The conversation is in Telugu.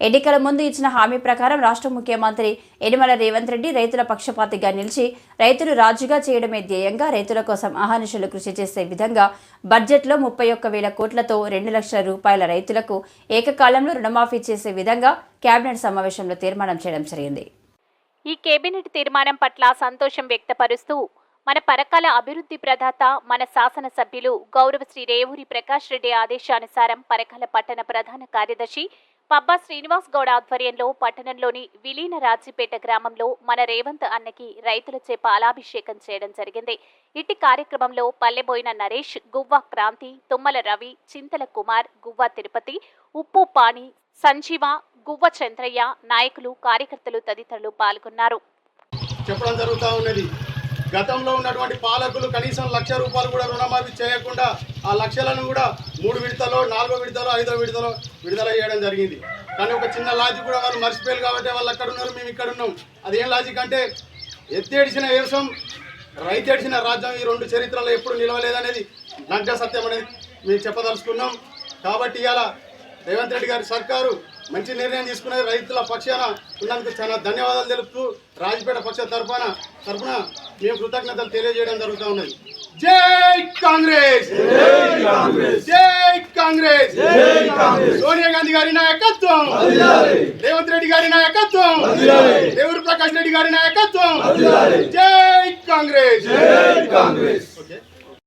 ఎన్నికల ముందు ఇచ్చిన హామీ ప్రకారం రాష్ట్ర ముఖ్యమంత్రి యనమల రేవంత్ రెడ్డి రైతుల పక్షపాతిగా నిలిచి రైతులు రాజుగా చేయడమే ధ్యేయంగా రైతుల కోసం అహర్నిశలు కృషి చేసే విధంగా బడ్జెట్లో ముప్పై ఒక్క వేల కోట్లతో రెండు లక్షల రూపాయల రైతులకు ఏకకాలంలో రుణమాఫీ చేసే విధంగా కేబినెట్ సమావేశంలో తీర్మానం చేయడం జరిగింది. ఈ కేబినెట్ తీర్మానం పట్ల సంతోషం వ్యక్తపరుస్తూ మన పరకాల అభివృద్ధి ప్రదాత మన శాసనసభ్యులు గౌరవ శ్రీ రేవూరి ప్రకాష్ రెడ్డి ఆదేశానుసారం పరకాల పట్టణ ప్రధాన కార్యదర్శి పబ్బా శ్రీనివాస్ గౌడ్ ఆధ్వర్యంలో పట్టణంలోని విలీన రాజీపేట గ్రామంలో మన రేవంత్ అన్నకి రైతులచే పాలాభిషేకం చేయడం జరిగింది. ఇట్టి కార్యక్రమంలో పల్లెబోయిన నరేష్ గువ్వ క్రాంతి తుమ్మల రవి చింతల కుమార్ గువ్వ తిరుపతి ఉప్పు పాణి సంజీవ గువ్వ చంద్రయ్య నాయకులు కార్యకర్తలు తదితరులు పాల్గొన్నారు. చెప్పడం జరుగుతూ ఉన్నది. గతంలో ఉన్నటువంటి పాలకులు కనీసం లక్ష రూపాయలు కూడా రుణమాఫీ చేయకుండా ఆ లక్షలను కూడా మూడు విడతలో నాలుగో విడతలో ఐదో విడతలో విడుదల చేయడం జరిగింది. కానీ ఒక చిన్న లాజిక్ కూడా వాళ్ళు మర్చిపోయారు కాబట్టి వాళ్ళు అక్కడ ఉన్నారు మేము ఇక్కడ ఉన్నాం. అదేం లాజిక్ అంటే ఎత్తేడిచిన వ్యవసాయం రైతేడిచిన రాజ్యం ఈ రెండు చరిత్రలో ఎప్పుడు నిలవలేదనేది నగ్న సత్యం అనేది మేము చెప్పదలుచుకున్నాం. కాబట్టి ఇవాళ రేవంత్ రెడ్డి గారి సర్కారు మంచి నిర్ణయం తీసుకున్నది రైతుల పక్షాన ఉన్నందుకు చాలా ధన్యవాదాలు తెలుపుతూ రాజపేట పక్ష తరఫున తరఫున మేము కృతజ్ఞతలు తెలియజేయడం జరుగుతూ ఉన్నది. జై కాంగ్రెస్! జై కాంగ్రెస్! సోనియా గాంధీ గారి నాయకత్వం! రేవంత్ రెడ్డి గారి నాయకత్వం! రేవూరు ప్రకాష్ రెడ్డి గారి నాయకత్వం! జై కాంగ్రెస్! ఓకే.